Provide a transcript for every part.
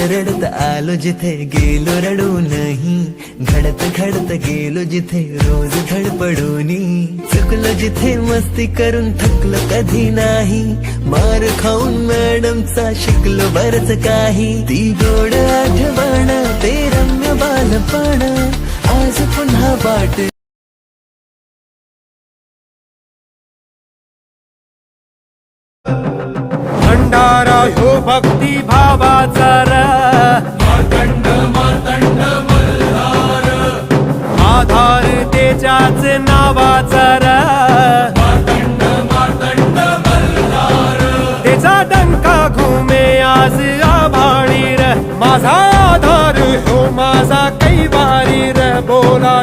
रडत रडत आलो जिथे गेलो रडू नाही. घडत घडत गेलो जिथे रोज धडपडूनी. चुकलो जिथे मस्ती करून थकलो कधी नाही. मार खाऊन मॅडमचा शिकलो बरच काही. ती गोड आठवण ते रम्य बालपण. आज पुन्हा वाट भंडारा ह्यो भक्ती भावाचा त्याच्याच त्याचा डंका घुमे आज आभाळीर. माझा आधार हो माझा कैवारीर. बोला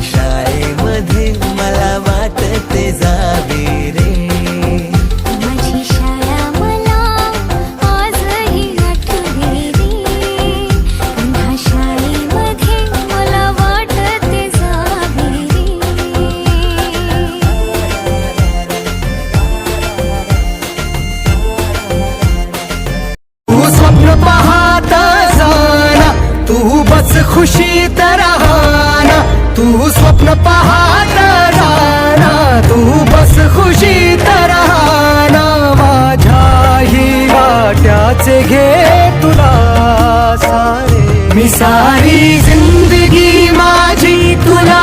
शाळेमध्ये मला वाटते जावे रे. माझी शाळा मला आजही आठवते रे. पुन्हा शाळेमध्ये मला वाटते जावे रे. तू स्वप्न पाहत तू बस खुशीत राहना तू स्वप्न पाहत जाना तू बस खुशीत राहना माझ्याही वाट्याचे घे तुला सारे. मी सारी जिंदगी माझी तुला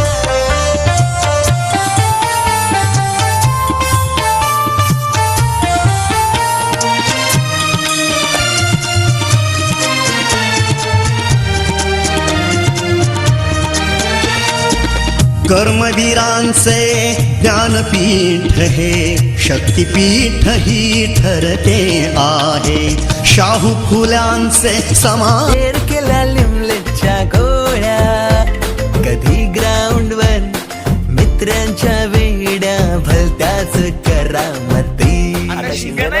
कर्मवीरांचे ज्ञानपीठ हे शक्तिपीठ ही ठरते आहे. शाहू फुल्यांचे समा शेअर केल्या लिमलेटच्या गोळ्या. कधी ग्राउंड वर मित्रांच्या वेड्या भलत्याच करामती. पीटीच्या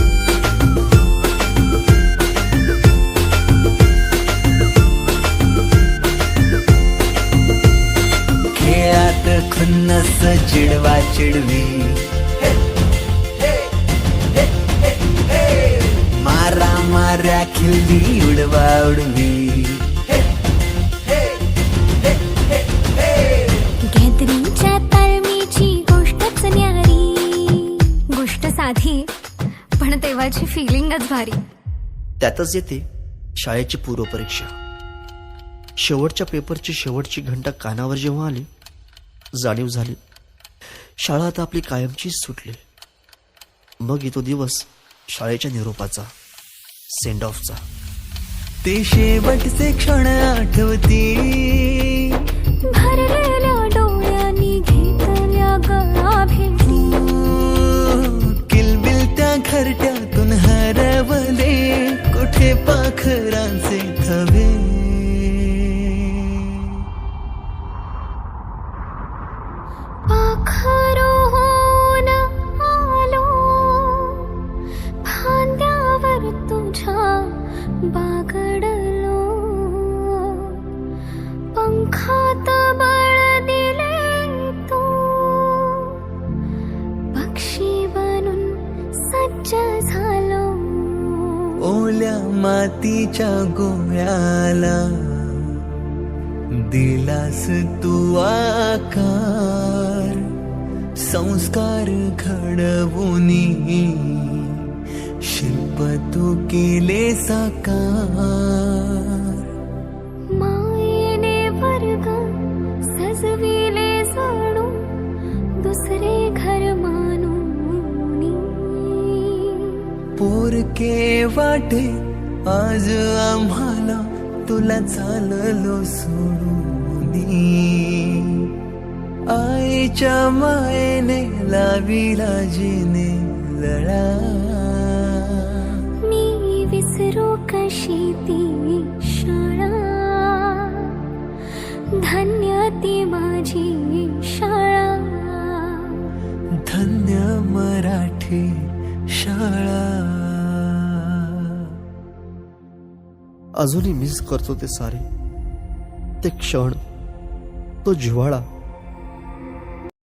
गॅदरिंगच्या तालमीची गोष्टच न्यारी. गोष्ट साधी पण तेव्हाची फिलिंगच भारी. त्यातच येते शाळेची पूर्वपरीक्षा. शेवटच्या पेपरची शेवटची घंटा कानावर जेव्हा आली जाणीव झाली. शाळा आता आपली कायमचीच सुटली. मग येतो दिवस शाळेच्या निरोपाचा सेंड ऑफचा ते शेवटचे क्षण आठवती पंखात बळ दिले तू. पक्षी बनून सज्ज झालो. ओल्या मातीच्या गोळ्याला दिलास तू आकार. संस्कार घडवूनी शिल्प तू केले साकार. पोरके वाटे आज आम्हाला तुला चाललो सोडून आईच्या मायेने लावी राजीने लढा मी विसरू कशी ती शाळा? अजूनही मिस करतो ते सारे. ते क्षण तो जिव्हाळा